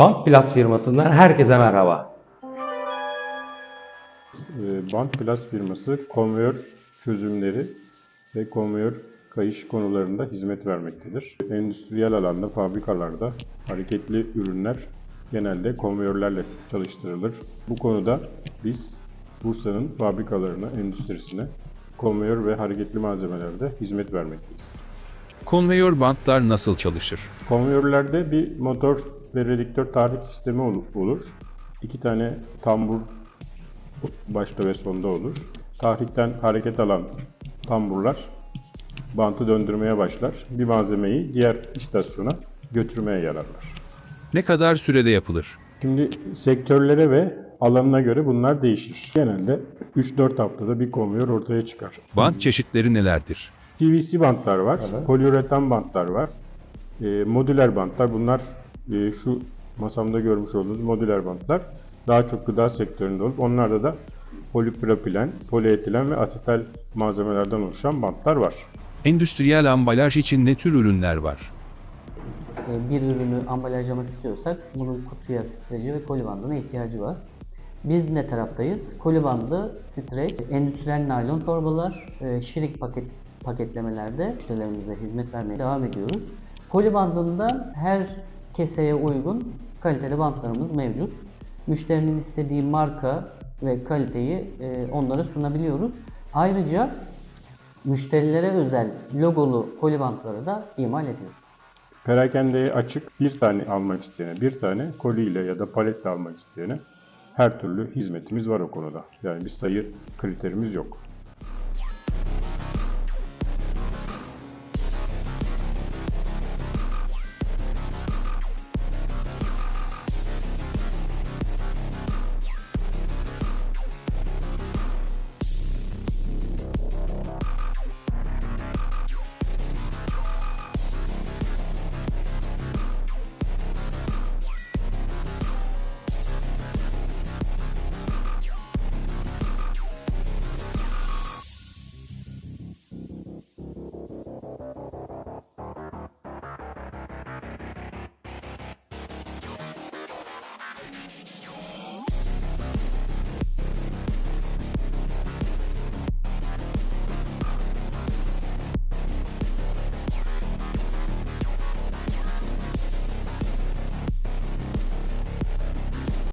Bank Plus firmasından herkese merhaba. E, Band Plus firması konveyör çözümleri ve konveyör kayış konularında hizmet vermektedir. Endüstriyel alanda, fabrikalarda hareketli ürünler genelde konveyörlerle çalıştırılır. Bu konuda biz Bursa'nın fabrikalarına, endüstrisine konveyör ve hareketli malzemelerde hizmet vermekteyiz. Konveyör bantlar nasıl çalışır? Konveyörlerde bir motor ve redüktör tahrik sistemi ol- olur. İki tane tambur başta ve sonda olur. Tahrikten hareket alan tamburlar bantı döndürmeye başlar. Bir malzemeyi diğer istasyona götürmeye yararlar. Ne kadar sürede yapılır? Şimdi sektörlere ve alanına göre bunlar değişir. Genelde 3-4 haftada bir konveyör ortaya çıkar. Bant çeşitleri nelerdir? PVC bantlar var, poliüretan bantlar var, e, modüler bantlar. Bunlar e, şu masamda görmüş olduğunuz modüler bantlar. Daha çok gıda sektöründe olup onlarda da polipropilen, polietilen ve asetal malzemelerden oluşan bantlar var. Endüstriyel ambalaj için ne tür ürünler var? e, bir ürünü ambalajlamak istiyorsak bunun kutuya, streci ve kolibandına ihtiyacı var. Biz ne taraftayız? Kolibandı, streç, endüstriyel naylon torbalar, e, şirik paket paketlemelerde müşterilerimize hizmet vermeye devam ediyoruz. Kolibandında her keseye uygun kaliteli bantlarımız mevcut. Müşterinin istediği marka ve kaliteyi e, onlara sunabiliyoruz. Ayrıca müşterilere özel logolu kolibantları da imal ediyoruz. Perakendeye açık bir tane almak isteyene, bir tane koliyle ya da paletle almak isteyene her türlü hizmetimiz var o konuda. Yani bir sayı kriterimiz yok.